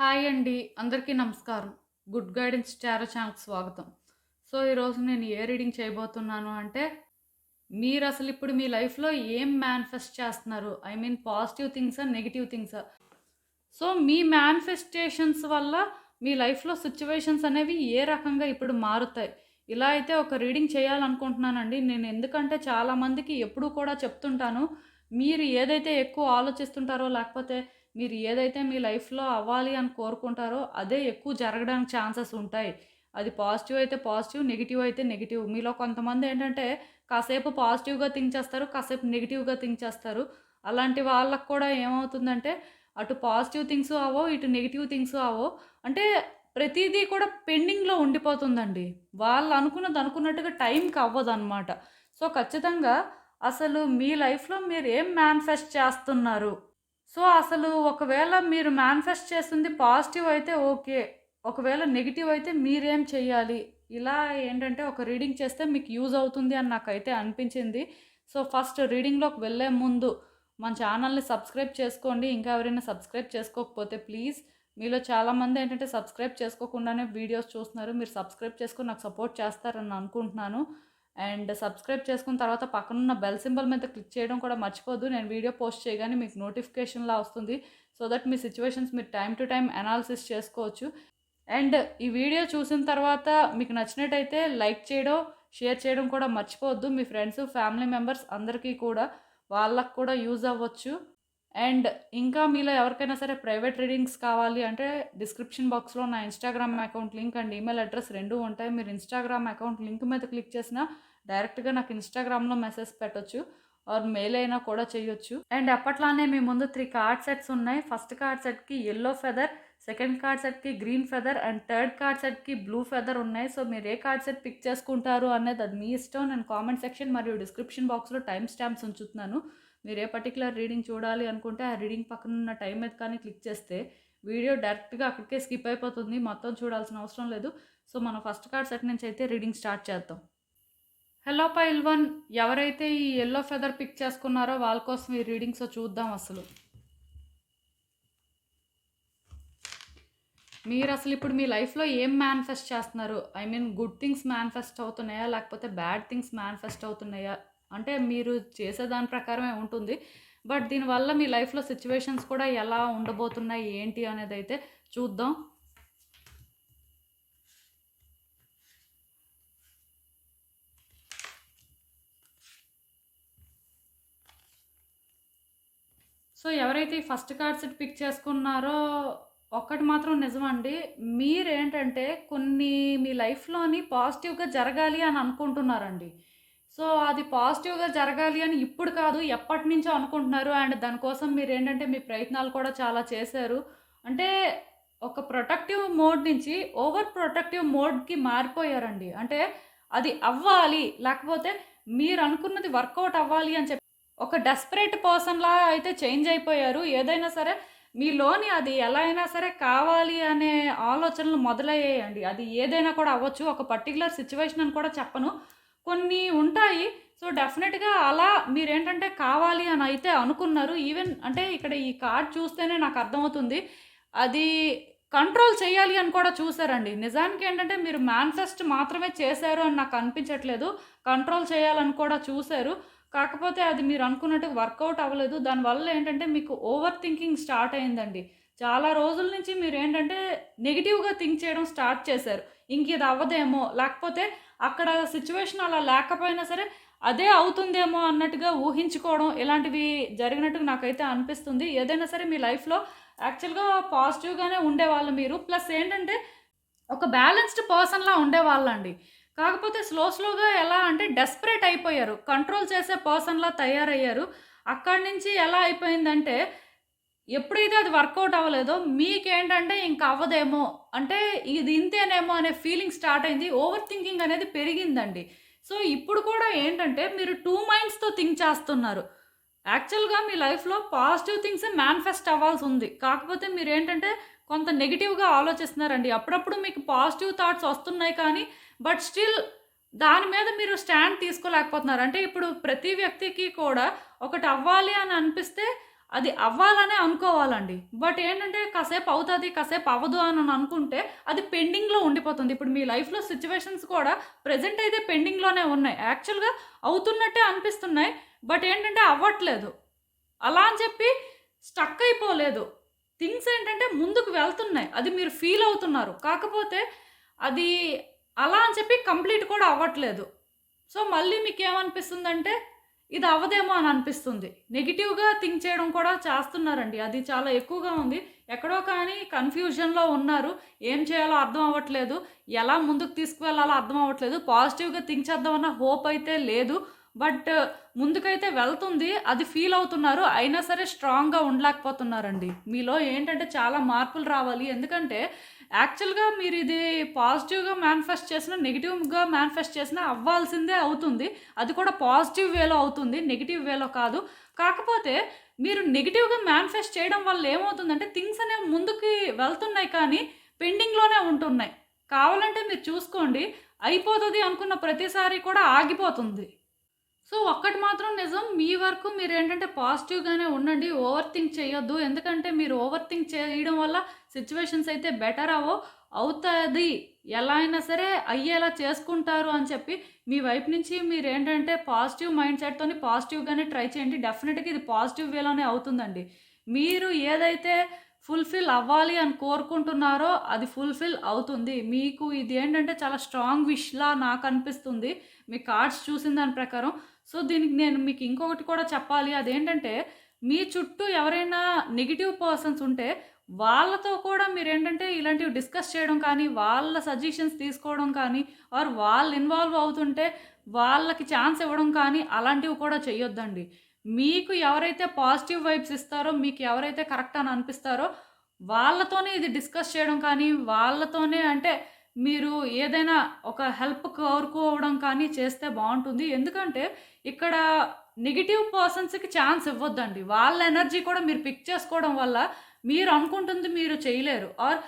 Hi అండి. అందరికీ నమస్కారం. గుడ్ గైడెన్స్ టారో ఛానల్కి స్వాగతం. సో ఈరోజు నేను ఏ రీడింగ్ చేయబోతున్నాను అంటే మీరు అసలు ఇప్పుడు మీ లైఫ్లో ఏం మేనిఫెస్ట్ చేస్తున్నారు? ఐ మీన్ పాజిటివ్ థింగ్సా నెగిటివ్ థింగ్సా సో మీ మేనిఫెస్టేషన్స్ వల్ల మీ లైఫ్లో సిచ్యువేషన్స్ అనేవి ఏ రకంగా ఇప్పుడు మారుతాయి? ఇలా అయితే ఒక రీడింగ్ చేయాలనుకుంటున్నానండి. నేను ఎందుకంటే చాలామందికి ఎప్పుడూ కూడా చెప్తుంటాను మీరు ఏదైతే ఎక్కువ ఆలోచిస్తుంటారో లేకపోతే మీరు ఏదైతే మీ లైఫ్లో అవ్వాలి అని కోరుకుంటారో అదే ఎక్కువ జరగడానికి ఛాన్సెస్ ఉంటాయి. అది పాజిటివ్ అయితే పాజిటివ్ నెగిటివ్ అయితే నెగిటివ్. మీలో కొంతమంది ఏంటంటే కాసేపు పాజిటివ్గా థింక్ చేస్తారు కాసేపు నెగిటివ్గా థింక్ చేస్తారు. అలాంటి వాళ్ళకు కూడా ఏమవుతుందంటే అటు పాజిటివ్ థింగ్స్ అవో ఇటు నెగిటివ్ థింగ్స్ అవో అంటే ప్రతిదీ కూడా పెండింగ్లో ఉండిపోతుందండి. వాళ్ళు అనుకున్నది అనుకున్నట్టుగా టైంకి అవ్వదు అనమాట సో ఖచ్చితంగా అసలు మీ లైఫ్లో మీరు ఏం మేనిఫెస్ట్ చేస్తున్నారు? సో అసలు ఒకవేళ మీరు మేనిఫెస్ట్ చేస్తుంది పాజిటివ్ అయితే ఓకే ఒకవేళ నెగిటివ్ అయితే మీరేం చేయాలి ఇలా ఏంటంటే ఒక రీడింగ్ చేస్తే మీకు యూజ్ అవుతుంది అని నాకైతే అనిపించింది. సో ఫస్ట్ రీడింగ్లోకి వెళ్ళే ముందు మన ఛానల్ని సబ్స్క్రైబ్ చేసుకోండి. ఇంకా ఎవరైనా సబ్స్క్రైబ్ చేసుకోకపోతే ప్లీజ్ మీలో చాలామంది ఏంటంటే సబ్స్క్రైబ్ చేసుకోకుండానే వీడియోస్ చూస్తున్నారు. మీరు సబ్స్క్రైబ్ చేసుకొని నాకు సపోర్ట్ చేస్తారని అనుకుంటున్నాను. అండ్ సబ్స్క్రైబ్ చేసుకున్న తర్వాత పక్కనున్న బెల్ సింబల్ మీద క్లిక్ చేయడం కూడా మర్చిపోద్దు. నేను వీడియో పోస్ట్ చేయగానే మీకు నోటిఫికేషన్లా వస్తుంది. సో దట్ మీ సిచ్యువేషన్స్ మీరు టైం టు టైం అనాలిసిస్ చేసుకోవచ్చు. అండ్ ఈ వీడియో చూసిన తర్వాత మీకు నచ్చినట్టయితే లైక్ చేయడం షేర్ చేయడం కూడా మర్చిపోవద్దు మీ ఫ్రెండ్స్ ఫ్యామిలీ మెంబర్స్ అందరికీ కూడా వాళ్ళకు కూడా యూజ్ అవ్వచ్చు. అండ్ ఇంకా మీలో ఎవరికైనా సరే ప్రైవేట్ రీడింగ్స్ కావాలి అంటే డిస్క్రిప్షన్ బాక్స్లో నా Instagram account link and email address రెండూ ఉంటాయి. మీరు ఇన్స్టాగ్రామ్ అకౌంట్ లింక్ మీద క్లిక్ చేసినా డైరెక్ట్గా నాకు ఇన్స్టాగ్రామ్లో మెసేజ్ పెట్టొచ్చు ఆర్ మెయిల్ అయినా కూడా చేయొచ్చు అండ్ అప్పట్లానే మీ ముందు త్రీ కార్డ్ సెట్స్ ఉన్నాయి. ఫస్ట్ కార్డ్ సెట్కి ఎల్లో ఫెదర్ సెకండ్ కార్డ్ సెట్కి green feather and third card సెట్కి బ్లూ ఫెదర్ ఉన్నాయి. సో మీరు ఏ కార్డ్ సెట్ పిక్ చేసుకుంటారు అనేది అది మీ ఇష్టం. నేను కామెంట్ సెక్షన్ మరియు డిస్క్రిప్షన్ బాక్స్లో టైం స్టాంప్స్ ఉంచుతున్నాను. మీరు ఏ పర్టికులర్ రీడింగ్ చూడాలి అనుకుంటే ఆ రీడింగ్ పక్కన ఉన్న టైం మీద కానీ క్లిక్ చేస్తే వీడియో డైరెక్ట్గా అక్కడికే స్కిప్ అయిపోతుంది. మొత్తం చూడాల్సిన అవసరం లేదు. సో మనం ఫస్ట్ కార్డ్ సెట్ నుంచి అయితే రీడింగ్ స్టార్ట్ చేద్దాం. హలో పైల్ వన్ ఎవరైతే ఈ ఎల్లో ఫెదర్ పిక్ చేసుకున్నారో వాళ్ళ కోసం ఈ రీడింగ్స్ చూద్దాం అసలు. మీరు అసలు ఇప్పుడు మీ లైఫ్లో ఏం మేనిఫెస్ట్ చేస్తున్నారు? I mean good things manifest అవుతున్నాయా? లేకపోతే బ్యాడ్ థింగ్స్ మేనిఫెస్ట్ అవుతున్నాయా? అంటే మీరు చేసే దాని ప్రకారమే ఉంటుంది. బట్ దీనివల్ల మీ లైఫ్లో సిచ్యువేషన్స్ కూడా ఎలా ఉండబోతున్నాయి? ఏంటి అనేది అయితే చూద్దాం. సో ఎవరైతే ఈ ఫస్ట్ కార్డ్ సెట్ పిక్ చేసుకున్నారో ఒక్కటి మాత్రం నిజమండి. మీరేంటంటే కొన్ని మీ లైఫ్లోని పాజిటివ్గా జరగాలి అని అనుకుంటున్నారండి. సో అది పాజిటివ్గా జరగాలి అని ఇప్పుడు కాదు ఎప్పటి నుంచో అనుకుంటున్నారు. అండ్ దానికోసం మీరు ఏంటంటే మీ ప్రయత్నాలు కూడా చాలా చేశారు. అంటే ఒక ప్రొటెక్టివ్ మోడ్ నుంచి ఓవర్ ప్రొటెక్టివ్ మోడ్కి మారిపోయారండి. అంటే అది అవ్వాలి లేకపోతే మీరు అనుకున్నది వర్కౌట్ అవ్వాలి అని చెప్పి ఒక డెస్పరేట్ పర్సన్లా అయితే చేంజ్ అయిపోయారు. ఏదైనా సరే మీలోని అది ఎలా అయినా సరే కావాలి అనే ఆలోచనలు మొదలయ్యాయండి. అది ఏదైనా కూడా అవ్వచ్చు. ఒక పర్టికులర్ సిచ్యువేషన్ అని కూడా చెప్పను. కొన్ని ఉంటాయి. సో డెఫినెట్గా అలా మీరేంటంటే కావాలి అని అయితే అనుకున్నారు. ఈవెన్ అంటే ఇక్కడ ఈ కార్డ్ చూస్తేనే నాకు అర్థమవుతుంది. అది కంట్రోల్ చేయాలి అని కూడా చూసారండి నిజానికి ఏంటంటే మీరు మేనిఫెస్ట్ మాత్రమే చేశారు అని నాకు అనిపించట్లేదు. కంట్రోల్ చేయాలని కూడా చూశారు. కాకపోతే అది మీరు అనుకున్నట్టు వర్కౌట్ అవ్వలేదు. దానివల్ల ఏంటంటే మీకు ఓవర్ థింకింగ్ స్టార్ట్ అయిందండి. చాలా రోజుల నుంచి మీరు ఏంటంటే నెగిటివ్గా థింక్ చేయడం స్టార్ట్ చేశారు. ఇంక ఇది అవ్వదేమో లేకపోతే అక్కడ సిచ్యువేషన్ అలా లేకపోయినా సరే అదే అవుతుందేమో అన్నట్టుగా ఊహించుకోవడం ఇలాంటివి జరిగినట్టుగా నాకైతే అనిపిస్తుంది. ఏదైనా సరే మీ లైఫ్లో యాక్చువల్గా పాజిటివ్గానే ఉండేవాళ్ళు మీరు. ప్లస్ ఏంటంటే ఒక బ్యాలెన్స్డ్ పర్సన్లా ఉండేవాళ్ళండి. కాకపోతే స్లో స్లోగా ఎలా అంటే డెస్పరేట్ అయిపోయారు. కంట్రోల్ చేసే పర్సన్లా తయారయ్యారు. అక్కడి నుంచి ఎలా అయిపోయిందంటే ఎప్పుడైతే అది వర్కౌట్ అవ్వలేదో మీకేంటంటే ఇంక అవ్వదేమో అంటే ఇది ఇంతేనేమో అనే ఫీలింగ్ స్టార్ట్ అయింది. ఓవర్ థింకింగ్ అనేది పెరిగిందండి. సో ఇప్పుడు కూడా ఏంటంటే మీరు టూ మైండ్స్తో థింక్ చేస్తున్నారు. యాక్చువల్గా మీ లైఫ్లో పాజిటివ్ థింగ్స్ మేనిఫెస్ట్ అవ్వాల్సి ఉంది. కాకపోతే మీరు ఏంటంటే కొంత నెగిటివ్గా ఆలోచిస్తున్నారండి. అప్పుడప్పుడు మీకు పాజిటివ్ థాట్స్ వస్తున్నాయి కానీ బట్ స్టిల్ దాని మీద మీరు స్టాండ్ తీసుకోలేకపోతున్నారు. అంటే ఇప్పుడు ప్రతి వ్యక్తికి కూడా ఒకటి అవ్వాలి అని అనిపిస్తే అది అవ్వాలనే అనుకోవాలండి. బట్ ఏంటంటే కాసేపు అవుతుంది కాసేపు అవ్వదు అని అనుకుంటే అది పెండింగ్లో ఉండిపోతుంది. ఇప్పుడు మీ లైఫ్లో సిచ్యువేషన్స్ కూడా ప్రజెంట్ అయితే పెండింగ్లోనే ఉన్నాయి. యాక్చువల్గా అవుతున్నట్టే అనిపిస్తున్నాయి బట్ ఏంటంటే అవ్వట్లేదు. అలా అని చెప్పి స్టక్ అయిపోలేదు. థింగ్స్ ఏంటంటే ముందుకు వెళ్తున్నాయి. అది మీరు ఫీల్ అవుతున్నారు. కాకపోతే అది అలా అని చెప్పి కంప్లీట్ కూడా అవ్వట్లేదు. సో మళ్ళీ మీకు ఏమనిపిస్తుందంటే ఇది అవ్వదేమో అని అనిపిస్తుంది. నెగిటివ్గా థింక్ చేయడం కూడా చేస్తున్నారండి. అది చాలా ఎక్కువగా ఉంది. ఎక్కడో కానీ కన్ఫ్యూజన్లో ఉన్నారు. ఏం చేయాలో అర్థం అవ్వట్లేదు. ఎలా ముందుకు తీసుకువెళ్ళాలో అర్థం అవ్వట్లేదు. పాజిటివ్గా థింక్ చేద్దామన్న హోప్ అయితే లేదు. బట్ ముందుకైతే వెళ్తుంది. అది ఫీల్ అవుతున్నారు. అయినా సరే స్ట్రాంగ్గా ఉండలేకపోతున్నారండి. మీలో ఏంటంటే చాలా మార్పులు రావాలి. ఎందుకంటే యాక్చువల్గా మీరు ఇది పాజిటివ్గా మేనిఫెస్ట్ చేసినా నెగిటివ్గా మేనిఫెస్ట్ చేసినా అవ్వాల్సిందే అవుతుంది. అది కూడా పాజిటివ్ వేలో అవుతుంది నెగిటివ్ వేలో కాదు. కాకపోతే మీరు నెగిటివ్గా మేనిఫెస్ట్ చేయడం వల్ల ఏమవుతుందంటే థింగ్స్ అనేవి ముందుకి వెళ్తున్నాయి కానీ పెండింగ్లోనే ఉంటున్నాయి. కావాలంటే మీరు చూసుకోండి అయిపోతుంది అనుకున్న ప్రతిసారి కూడా ఆగిపోతుంది. సో ఒక్కటి మాత్రం నిజం మీ వరకు మీరు ఏంటంటే పాజిటివ్గానే ఉండండి ఓవర్ థింక్ చేయొద్దు. ఎందుకంటే మీరు ఓవర్ థింక్ చేయడం వల్ల సిచ్యువేషన్స్ అయితే బెటర్ అవో అవుతుంది ఎలా అయినా సరే అయ్యేలా చేసుకుంటారు అని చెప్పి మీ వైపు నుంచి మీరు ఏంటంటే పాజిటివ్ మైండ్ సెట్తోని పాజిటివ్గానే ట్రై చేయండి. డెఫినెట్గా ఇది పాజిటివ్ వేలోనే అవుతుందండి. మీరు ఏదైతే ఫుల్ఫిల్ అవ్వాలి అని కోరుకుంటున్నారో అది ఫుల్ఫిల్ అవుతుంది. మీకు ఇది ఏంటంటే చాలా స్ట్రాంగ్ విష్లా నాకు అనిపిస్తుంది. మీ కార్డ్స్ చూసిన దాని ప్రకారం. సో దీనికి నేను మీకు ఇంకొకటి కూడా చెప్పాలి. అదేంటంటే మీ చుట్టూ ఎవరైనా నెగిటివ్ పర్సన్స్ ఉంటే వాళ్ళతో కూడా మీరు ఏంటంటే ఇలాంటివి డిస్కస్ చేయడం కానీ వాళ్ళ సజెషన్స్ తీసుకోవడం కానీ ఆర్ వాళ్ళు ఇన్వాల్వ్ అవుతుంటే వాళ్ళకి ఛాన్స్ ఇవ్వడం కానీ అలాంటివి కూడా చేయొద్దండి మీకు ఎవరైతే పాజిటివ్ వైబ్స్ ఇస్తారో మీకు ఎవరైతే కరెక్ట్ అని అనిపిస్తారో వాళ్ళతోనే ఇది డిస్కస్ చేయడం కానీ వాళ్ళతోనే అంటే మీరు ఏదైనా ఒక హెల్ప్ కోరుకోవడం కానీ చేస్తే బాగుంటుంది. ఎందుకంటే ఇక్కడ నెగిటివ్ పర్సన్స్కి ఛాన్స్ ఇవ్వద్దండి. వాళ్ళ ఎనర్జీ కూడా మీరు పిక్ చేసుకోవడం వల్ల మీరు అనుకుంటుంది మీరు చేయలేరు. ఆర్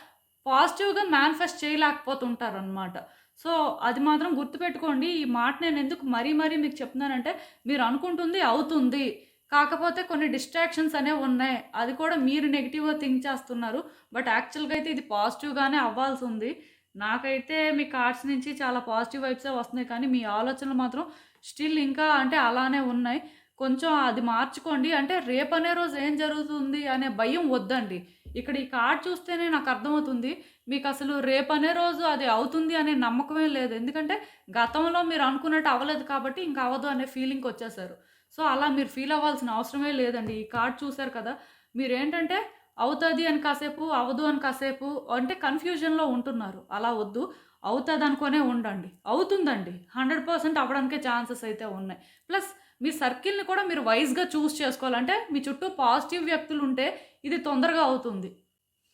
పాజిటివ్గా మేనిఫెస్ట్ చేయలేకపోతుంటారు అనమాట సో అది మాత్రం గుర్తుపెట్టుకోండి. ఈ మాట నేను ఎందుకు మరీ మరీ మీకు చెప్తున్నానంటే మీరు అనుకుంటుంది అవుతుంది. కాకపోతే కొన్ని డిస్ట్రాక్షన్స్ అనేవి ఉన్నాయి. అది కూడా మీరు నెగిటివ్గా థింక్ చేస్తున్నారు. బట్ యాక్చువల్గా అయితే ఇది పాజిటివ్గానే అవ్వాల్సి ఉంది. నాకైతే మీ కార్డ్స్ నుంచి చాలా పాజిటివ్ వైబ్సే వస్తున్నాయి కానీ మీ ఆలోచనలు మాత్రం స్టిల్ ఇంకా అంటే అలానే ఉన్నాయి. కొంచెం అది మార్చుకోండి. అంటే రేపు అనే రోజు ఏం జరుగుతుంది అనే భయం వద్దండి. ఇక్కడ ఈ కార్డ్ చూస్తేనే నాకు అర్థమవుతుంది. మీకు అసలు రేపనే రోజు అది అవుతుంది అనే నమ్మకమే లేదు. ఎందుకంటే గతంలో మీరు అనుకున్నట్టు అవ్వలేదు కాబట్టి ఇంకా అవ్వదు అనే ఫీలింగ్కి వచ్చేసారు. సో అలా మీరు ఫీల్ అవ్వాల్సిన అవసరమే లేదండి. ఈ కార్డ్ చూసారు కదా. మీరేంటంటే అవుతుంది అని కాసేపు అవ్వదు అని కాసేపు అంటే కన్ఫ్యూజన్లో ఉంటున్నారు. అలా వద్దు. అవుతుంది అనుకునే ఉండండి. అవుతుందండి. హండ్రెడ్ పర్సెంట్ అవ్వడానికే ఛాన్సెస్ అయితే ఉన్నాయి. ప్లస్ మీ సర్కిల్ని కూడా మీరు వైజ్గా చూస్ చేసుకోవాలంటే మీ చుట్టూ పాజిటివ్ వ్యక్తులు ఉంటే ఇది తొందరగా అవుతుంది.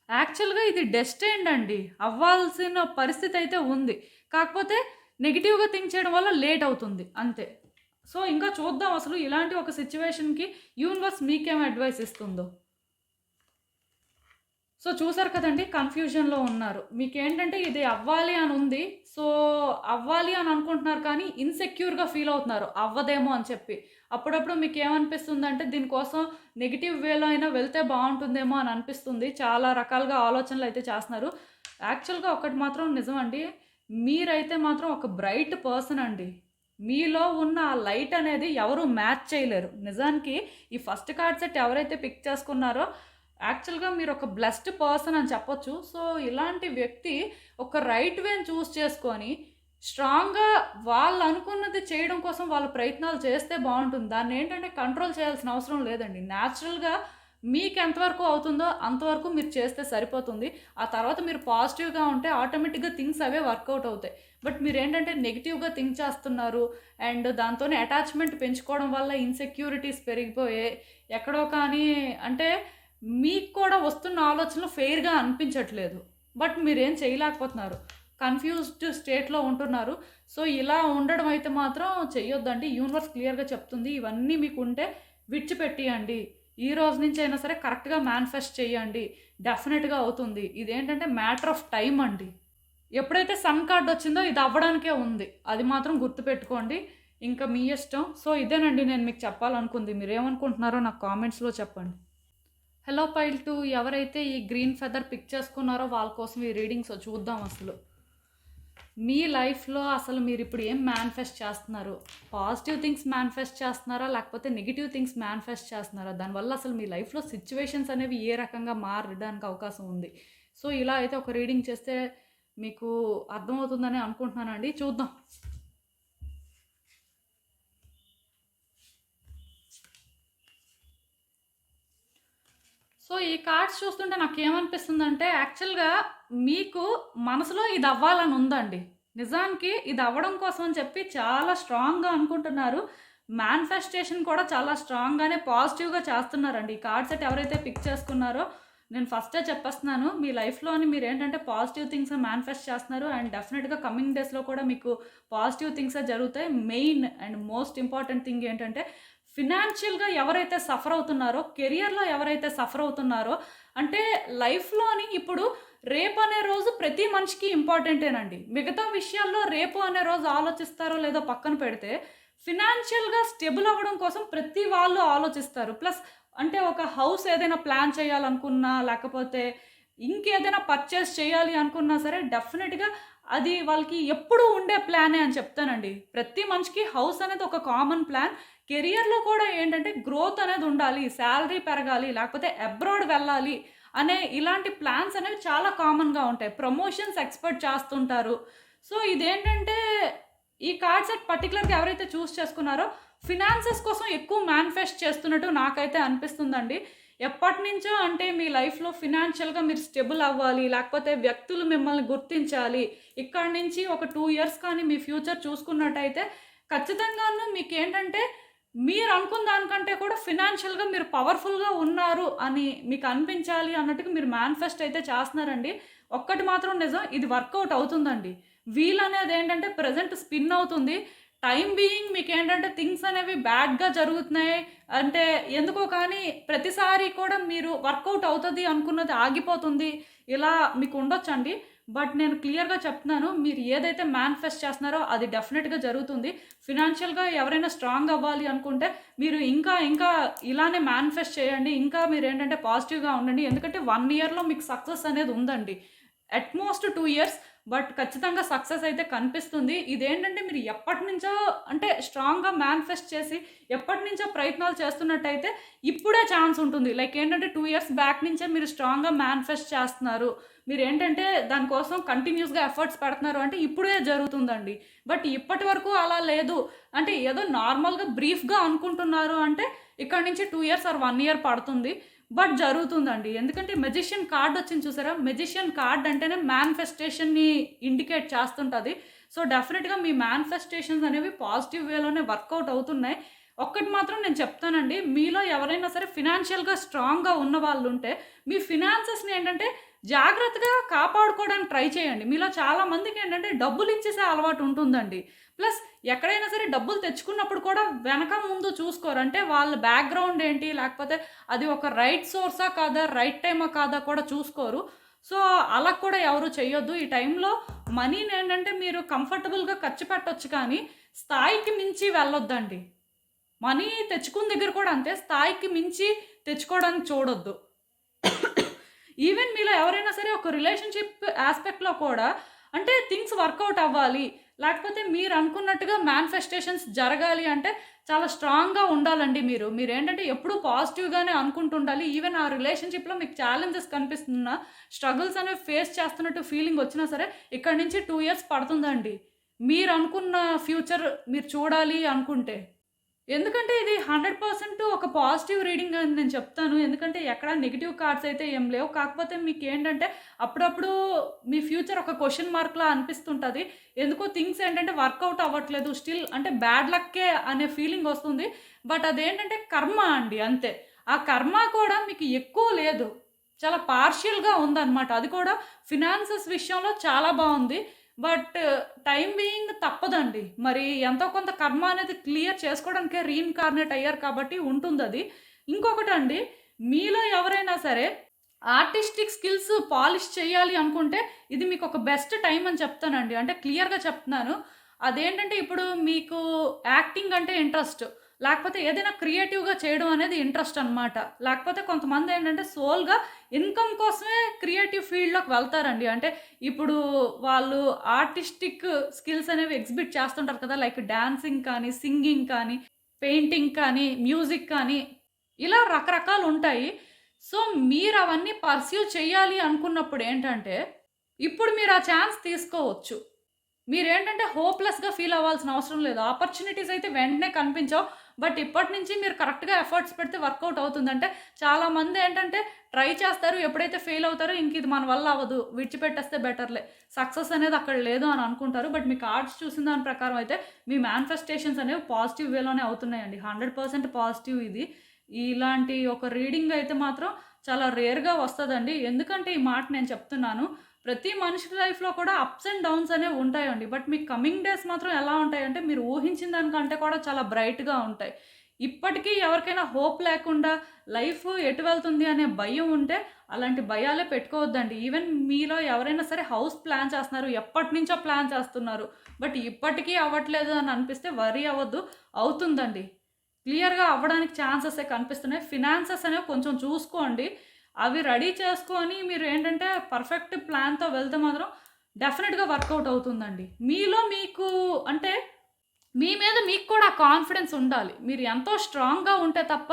యాక్చువల్గా ఇది డెస్టైండ్ అండి. అవ్వాల్సిన పరిస్థితి అయితే ఉంది. కాకపోతే నెగిటివ్గా థింక్ చేయడం వల్ల లేట్ అవుతుంది. అంతే. సో ఇంకా చూద్దాం అసలు ఇలాంటి ఒక సిచ్యువేషన్కి యూనివర్స్ మీకేం అడ్వైస్ ఇస్తుందో. సో చూసారు కదండి కన్ఫ్యూజన్లో ఉన్నారు. మీకేంటంటే ఇది అవ్వాలి అని ఉంది సో అవ్వాలి అని అనుకుంటున్నారు కానీ ఇన్సెక్యూర్గా ఫీల్ అవుతున్నారు. అవ్వదేమో అని చెప్పి. అప్పుడప్పుడు మీకు ఏమనిపిస్తుంది అంటే దీనికోసం నెగిటివ్ వేలో అయినా వెళ్తే బాగుంటుందేమో అని అనిపిస్తుంది. చాలా రకాలుగా ఆలోచనలు అయితే చేస్తున్నారు. యాక్చువల్గా ఒకటి మాత్రం నిజం అండి మీరైతే మాత్రం ఒక బ్రైట్ పర్సన్ అండి. మీలో ఉన్న ఆ లైట్ అనేది ఎవరు మ్యాచ్ చేయలేరు. నిజానికి ఈ ఫస్ట్ కార్డ్ సెట్ ఎవరైతే పిక్ చేసుకున్నారో యాక్చువల్గా మీరు ఒక బ్లెస్డ్ పర్సన్ అని చెప్పొచ్చు. సో ఇలాంటి వ్యక్తి ఒక రైట్ వేని చూస్ చేసుకొని స్ట్రాంగ్గా వాళ్ళు అనుకున్నది చేయడం కోసం వాళ్ళ ప్రయత్నాలు చేస్తే బాగుంటుంది. దాన్ని ఏంటంటే కంట్రోల్ చేయాల్సిన అవసరం లేదండి. న్యాచురల్గా మీకు ఎంతవరకు అవుతుందో అంతవరకు మీరు చేస్తే సరిపోతుంది. ఆ తర్వాత మీరు పాజిటివ్గా ఉంటే ఆటోమేటిక్గా థింగ్స్ అవే వర్కౌట్ అవుతాయి. బట్ మీరు ఏంటంటే నెగిటివ్గా థింక్ చేస్తున్నారు అండ్ దాంతోనే అటాచ్మెంట్ పెంచుకోవడం వల్ల ఇన్సెక్యూరిటీస్ పెరిగిపోయాయి ఎక్కడో కానీ అంటే మీకు కూడా వస్తున్న ఆలోచనలు ఫెయిర్గా అనిపించట్లేదు. బట్ మీరేం చేయలేకపోతున్నారు. కన్ఫ్యూజ్డ్ స్టేట్లో ఉంటున్నారు. సో ఇలా ఉండడం అయితే మాత్రం చెయ్యొద్దండి. యూనివర్స్ క్లియర్గా చెప్తుంది. ఇవన్నీ మీకు ఉంటే విడిచిపెట్టియండి. ఈ రోజు నుంచి అయినా సరే కరెక్ట్గా మేనిఫెస్ట్ చేయండి డెఫినెట్గా అవుతుంది. ఇదేంటంటే మ్యాటర్ ఆఫ్ టైం అండి. ఎప్పుడైతే సన్ కార్డ్ వచ్చిందో ఇది అవ్వడానికే ఉంది. అది మాత్రం గుర్తుపెట్టుకోండి. ఇంకా మీ ఇష్టం. సో ఇదేనండి నేను మీకు చెప్పాలనుకుంది. మీరు ఏమనుకుంటున్నారో నాకు కామెంట్స్లో చెప్పండి. హలో పైల్ టూ ఎవరైతే ఈ గ్రీన్ ఫెదర్ పిక్ చేసుకున్నారో వాళ్ళ కోసం ఈ రీడింగ్స్ చూద్దాం అసలు. మీ లైఫ్లో అసలు మీరు ఇప్పుడు ఏం మేనిఫెస్ట్ చేస్తున్నారు? పాజిటివ్ థింగ్స్ మేనిఫెస్ట్ చేస్తున్నారా? లేకపోతే నెగిటివ్ థింగ్స్ మేనిఫెస్ట్ చేస్తున్నారా? దానివల్ల అసలు మీ లైఫ్లో సిచ్యువేషన్స్ అనేవి ఏ రకంగా మారడానికి అవకాశం ఉంది? సో ఇలా అయితే ఒక రీడింగ్ చేస్తే మీకు అర్థమవుతుందని అనుకుంటున్నానండి. చూద్దాం. సో ఈ కార్డ్స్ చూస్తుంటే నాకు ఏమనిపిస్తుందంటే యాక్చువల్గా మీకు మనసులో ఇది అవ్వాలని ఉందండి. నిజానికి ఇది అవ్వడం కోసం అని చెప్పి చాలా స్ట్రాంగ్గా అనుకుంటున్నారు. మేనిఫెస్టేషన్ కూడా చాలా స్ట్రాంగ్గానే పాజిటివ్గా చేస్తున్నారండి. ఈ కార్డ్ సెట్ ఎవరైతే పిక్ చేసుకున్నారో నేను ఫస్టే చెప్పేస్తున్నాను మీ లైఫ్లోని మీరు ఏంటంటే పాజిటివ్ థింగ్స్ మేనిఫెస్ట్ చేస్తున్నారు. అండ్ డెఫినెట్గా కమింగ్ డేస్లో కూడా మీకు పాజిటివ్ థింగ్సే జరుగుతాయి. Main and most important thing ఏంటంటే ఫినాన్షియల్గా ఎవరైతే సఫర్ అవుతున్నారో కెరియర్లో ఎవరైతే సఫర్ అవుతున్నారో అంటే లైఫ్లోని ఇప్పుడు రేపు అనే రోజు ప్రతి మనిషికి ఇంపార్టెంటేనండి. మిగతా విషయాల్లో రేపు అనే రోజు ఆలోచిస్తారో లేదో పక్కన పెడితే ఫినాన్షియల్గా స్టెబుల్ అవ్వడం కోసం ప్రతి వాళ్ళు ఆలోచిస్తారు. ప్లస్ అంటే ఒక హౌస్ ఏదైనా ప్లాన్ చేయాలనుకున్నా లేకపోతే ఇంకేదైనా పర్చేస్ చేయాలి అనుకున్నా సరే డెఫినెట్గా అది వాళ్ళకి ఎప్పుడు ఉండే ప్లానే అని చెప్తానండి. ప్రతి మనిషికి హౌస్ అనేది ఒక కామన్ ప్లాన్. కెరియర్లో కూడా ఏంటంటే గ్రోత్ అనేది ఉండాలి శాలరీ పెరగాలి లేకపోతే అబ్రాడ్ వెళ్ళాలి అనే ఇలాంటి ప్లాన్స్ అనేవి చాలా కామన్గా ఉంటాయి. ప్రమోషన్స్ ఎక్స్పెక్ట్ చేస్తుంటారు. సో ఇదేంటంటే ఈ కార్డ్ సెట్ పర్టికులర్గా ఎవరైతే చూస్ చేసుకున్నారో ఫినాన్సెస్ కోసం ఎక్కువ మేనిఫెస్ట్ చేస్తున్నట్టు నాకైతే అనిపిస్తుందండి. ఎప్పటి నుంచో అంటే మీ లైఫ్లో ఫినాన్షియల్గా మీరు స్టెబుల్ అవ్వాలి లేకపోతే వ్యక్తులు మిమ్మల్ని గుర్తించాలి. ఇక్కడ నుంచి ఒక టూ ఇయర్స్ కానీ మీ ఫ్యూచర్ చూసుకున్నట్టయితే ఖచ్చితంగాను మీకు ఏంటంటే మీరు అనుకున్న దానికంటే కూడా ఫినాన్షియల్గా మీరు పవర్ఫుల్గా ఉన్నారు అని మీకు అనిపించాలి అన్నట్టుగా మీరు మేనిఫెస్ట్ అయితే చేస్తున్నారండి. ఒక్కటి మాత్రం నిజం ఇది వర్కౌట్ అవుతుందండి. వీల్ అనేది ఏంటంటే ప్రజెంట్ స్పిన్ అవుతుంది. టైం బీయింగ్ మీకు ఏంటంటే థింగ్స్ అనేవి బ్యాడ్గా జరుగుతున్నాయి. అంటే ఎందుకో కానీ ప్రతిసారి కూడా మీరు వర్కౌట్ అవుతుంది అనుకున్నది ఆగిపోతుంది. ఇలా మీకు ఉండొచ్చండి. బట్ నేను క్లియర్గా చెప్తున్నాను మీరు ఏదైతే మేనిఫెస్ట్ చేస్తున్నారో అది డెఫినెట్గా జరుగుతుంది. ఫినాన్షియల్గా ఎవరైనా స్ట్రాంగ్ అవ్వాలి అనుకుంటే మీరు ఇంకా ఇంకా ఇలానే మేనిఫెస్ట్ చేయండి. ఇంకా మీరు ఏంటంటే పాజిటివ్గా ఉండండి. ఎందుకంటే వన్ ఇయర్లో మీకు సక్సెస్ అనేది ఉందండి. అట్మోస్ట్ టూ ఇయర్స్ బట్ ఖచ్చితంగా సక్సెస్ అయితే కనిపిస్తుంది. ఇదేంటంటే మీరు ఎప్పటి నుంచో అంటే స్ట్రాంగ్గా మేనిఫెస్ట్ చేసి ఎప్పటి నుంచో ప్రయత్నాలు చేస్తున్నట్టయితే ఇప్పుడే ఛాన్స్ ఉంటుంది. లైక్ ఏంటంటే టూ ఇయర్స్ బ్యాక్ నుంచే మీరు స్ట్రాంగ్గా మేనిఫెస్ట్ చేస్తున్నారు. మీరు ఏంటంటే దానికోసం కంటిన్యూస్గా ఎఫర్ట్స్ పెడుతున్నారు అంటే ఇప్పుడే జరుగుతుందండి. బట్ ఇప్పటి వరకు అలా లేదు. అంటే ఏదో నార్మల్గా బ్రీఫ్గా అనుకుంటున్నారు అంటే ఇక్కడ నుంచి two years or one year పడుతుంది. బట్ జరుగుతుందండి. ఎందుకంటే మెజిషియన్ కార్డ్ వచ్చింది చూసారా? మెజిషియన్ కార్డ్ అంటేనే మేనిఫెస్టేషన్ని ఇండికేట్ చేస్తుంటుంది. సో డెఫినెట్గా మీ మేనిఫెస్టేషన్స్ అనేవి పాజిటివ్ వేలోనే వర్కౌట్ అవుతున్నాయి. ఒక్కటి మాత్రం నేను చెప్తానండి. మీలో ఎవరైనా సరే ఫినాన్షియల్గా స్ట్రాంగ్గా ఉన్న వాళ్ళు ఉంటే మీ ఫినాన్సెస్ని ఏంటంటే జాగ్రత్తగా కాపాడుకోవడానికి ట్రై చేయండి. మీలో చాలా మందికి ఏంటంటే డబ్బులు ఇచ్చేసే అలవాటు ఉంటుందండి. ప్లస్ ఎక్కడైనా సరే డబ్బులు తెచ్చుకున్నప్పుడు కూడా వెనక ముందు చూసుకోరు. అంటే వాళ్ళ బ్యాక్గ్రౌండ్ ఏంటి? లేకపోతే అది ఒక రైట్ సోర్సా కాదా? రైట్ టైమా కాదా కూడా చూసుకోరు. సో అలా కూడా ఎవరు చేయొద్దు ఈ టైంలో మనీని ఏంటంటే మీరు కంఫర్టబుల్గా ఖర్చు పెట్టవచ్చు కానీ స్థాయికి మించి వెళ్ళొద్దండి. మనీ తెచ్చుకున్న దగ్గర కూడా అంతే. స్థాయికి మించి తెచ్చుకోవడానికి చూడొద్దు. ఈవెన్ మీలో ఎవరైనా సరే ఒక రిలేషన్షిప్ ఆస్పెక్ట్లో కూడా అంటే థింగ్స్ వర్కౌట్ అవ్వాలి. లేకపోతే మీరు అనుకున్నట్టుగా మేనిఫెస్టేషన్స్ జరగాలి అంటే చాలా స్ట్రాంగ్గా ఉండాలండి మీరు. మీరు ఏంటంటే ఎప్పుడూ పాజిటివ్గానే అనుకుంటుండాలి. ఈవెన్ ఆ రిలేషన్షిప్లో మీకు ఛాలెంజెస్ కనిపిస్తున్నా స్ట్రగుల్స్ అనేవి ఫేస్ చేస్తున్నట్టు ఫీలింగ్ వచ్చినా సరే ఇక్కడ నుంచి టూ ఇయర్స్ పడుతుందండి. మీరు అనుకున్న ఫ్యూచర్ మీరు చూడాలి అనుకుంటే. ఎందుకంటే ఇది హండ్రెడ్ పర్సెంట్ ఒక పాజిటివ్ రీడింగ్ అని నేను చెప్తాను. ఎందుకంటే ఎక్కడ నెగిటివ్ కార్డ్స్ అయితే ఏం లేవు. కాకపోతే మీకు ఏంటంటే అప్పుడప్పుడు మీ ఫ్యూచర్ ఒక క్వశ్చన్ మార్క్లా అనిపిస్తుంటుంది. ఎందుకో థింగ్స్ ఏంటంటే వర్కౌట్ అవ్వట్లేదు. స్టిల్ అంటే బ్యాడ్ లక్కే అనే ఫీలింగ్ వస్తుంది. బట్ అదేంటంటే కర్మ అండి అంతే. ఆ కర్మ కూడా మీకు ఎక్కువ లేదు. చాలా పార్షియల్గా ఉందన్నమాట. అది కూడా ఫినాన్సెస్ విషయంలో చాలా బాగుంది. బట్ uh, టైం బీయింగ్ తప్పదండి. మరి ఎంతో కొంత కర్మ అనేది క్లియర్ చేసుకోవడానికే రీఇన్కార్నేట్ అయ్యారు కాబట్టి ఉంటుంది అది ఇంకొకటి అండి మీలో ఎవరైనా సరే ఆర్టిస్టిక్ స్కిల్స్ పాలిష్ చేయాలి అనుకుంటే ఇది మీకు ఒక బెస్ట్ టైం అని చెప్తానండి. అంటే క్లియర్గా చెప్తున్నాను. అదేంటంటే ఇప్పుడు మీకు యాక్టింగ్ అంటే ఇంట్రెస్ట్. లేకపోతే ఏదైనా క్రియేటివ్‌గా చేయడం అనేది ఇంట్రెస్ట్ అనమాట. లేకపోతే కొంతమంది ఏంటంటే సోల్‌గా ఇన్‌కమ్ కోసమే క్రియేటివ్ ఫీల్డ్‌లోకి వెళ్తారండి. అంటే ఇప్పుడు వాళ్ళు ఆర్టిస్టిక్ స్కిల్స్ అనేవి ఎగ్జిబిట్ చేస్తుంటారు కదా! లైక్ డ్యాన్సింగ్ కానీ, సింగింగ్ కానీ, పెయింటింగ్ కానీ, మ్యూజిక్ కానీ ఇలా రకరకాలు ఉంటాయి సో, మీరు అవన్నీ పర్స్యూ చేయాలి అనుకున్నప్పుడు ఏంటంటే, ఇప్పుడు మీరు ఆ ఛాన్స్ తీసుకోవచ్చు. మీరేంటంటే హోప్‌లెస్‌గా ఫీల్ అవ్వాల్సిన అవసరం లేదు. ఆపర్చునిటీస్ అయితే వెంటనే కనిపించావు బట్ ఇప్పటి నుంచి మీరు కరెక్ట్‌గా ఎఫర్ట్స్ పెడితే వర్కౌట్ అవుతుందంటే చాలామంది ఏంటంటే ట్రై చేస్తారు. ఎప్పుడైతే ఫెయిల్ అవుతారో ఇంక ఇది మన వల్ల అవ్వదు. విడిచిపెట్టేస్తే బెటర్‌లే. సక్సెస్ అనేది అక్కడ లేదు అని అనుకుంటారు. బట్ మీ కార్డ్స్ చూసిన దాని ప్రకారం అయితే మీ మేనిఫెస్టేషన్స్ అనేవి పాజిటివ్ వేలోనే అవుతున్నాయండి. 100% పాజిటివ్ ఇది. ఇలాంటి ఒక రీడింగ్ అయితే మాత్రం చాలా రేర్‌గా వస్తుందండి ఎందుకంటే ఈ మాట నేను చెప్తున్నాను. ప్రతి మనిషి లైఫ్‌లో కూడా అప్స్ అండ్ డౌన్స్ అనేవి ఉంటాయండి. బట్ మీ కమింగ్ డేస్ మాత్రం ఎలా ఉంటాయంటే మీరు ఊహించిన దానికంటే కూడా చాలా బ్రైట్‌గా ఉంటాయి. ఇప్పటికీ ఎవరికైనా హోప్ లేకుండా లైఫ్ ఎటు వెళ్తుంది అనే భయం ఉంటే అలాంటి భయాలే పెట్టుకోవద్దండి. ఈవెన్ మీలో ఎవరైనా సరే హౌస్ ప్లాన్ చేస్తున్నారు. ఎప్పటినుంచో ప్లాన్ చేస్తున్నారు. బట్ ఇప్పటికీ అవ్వట్లేదు అని అనిపిస్తే వరీ అవ్వద్దు. అవుతుందండి. క్లియర్‌గా అవ్వడానికి ఛాన్సెస్ కనిపిస్తున్నాయి. ఫినాన్సెస్ అనేవి కొంచెం చూసుకోండి. అవి రెడీ చేసుకొని మీరు ఏంటంటే పర్ఫెక్ట్ ప్లాన్‌తో వెళ్తే మాత్రం డెఫినెట్గా వర్కౌట్ అవుతుందండి. మీలో మీకు అంటే మీ మీద మీకు కూడా కాన్ఫిడెన్స్ ఉండాలి. మీరు ఎంతో స్ట్రాంగ్‌గా ఉంటే తప్ప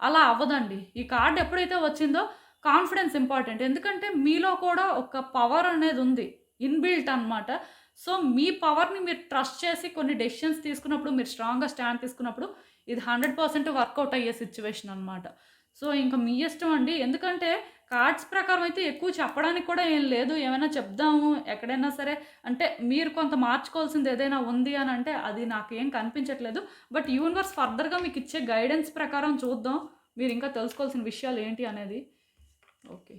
అలా అవ్వదండి. ఈ కార్డ్ ఎప్పుడైతే వచ్చిందో కాన్ఫిడెన్స్ ఇంపార్టెంట్. ఎందుకంటే మీలో కూడా ఒక పవర్ అనేది ఉంది. ఇన్‌బిల్ట్ అనమాట. సో, మీ పవర్‌ని మీరు ట్రస్ట్ చేసి కొన్ని డెసిషన్స్ తీసుకున్నప్పుడు మీరు స్ట్రాంగ్‌గా స్టాండ్ తీసుకున్నప్పుడు ఇది 100% వర్కౌట్ అయ్యే సిచ్యువేషన్ అనమాట. సో, ఇంక మీ ఇష్టం అండి. ఎందుకంటే కార్డ్స్ ప్రకారం అయితే ఎక్కువ చెప్పడానికి కూడా ఏం లేదు. ఏమైనా చెప్దాము ఎక్కడైనా సరే అంటే మీరు కొంత మార్చుకోవాల్సింది ఏదైనా ఉంది అని అంటే అది నాకేం కనిపించట్లేదు. బట్ యూనివర్స్ ఫర్దర్‌గా మీకు ఇచ్చే గైడెన్స్ ప్రకారం చూద్దాం. మీరు ఇంకా తెలుసుకోవాల్సిన విషయాలు ఏంటి అనేది. ఓకే.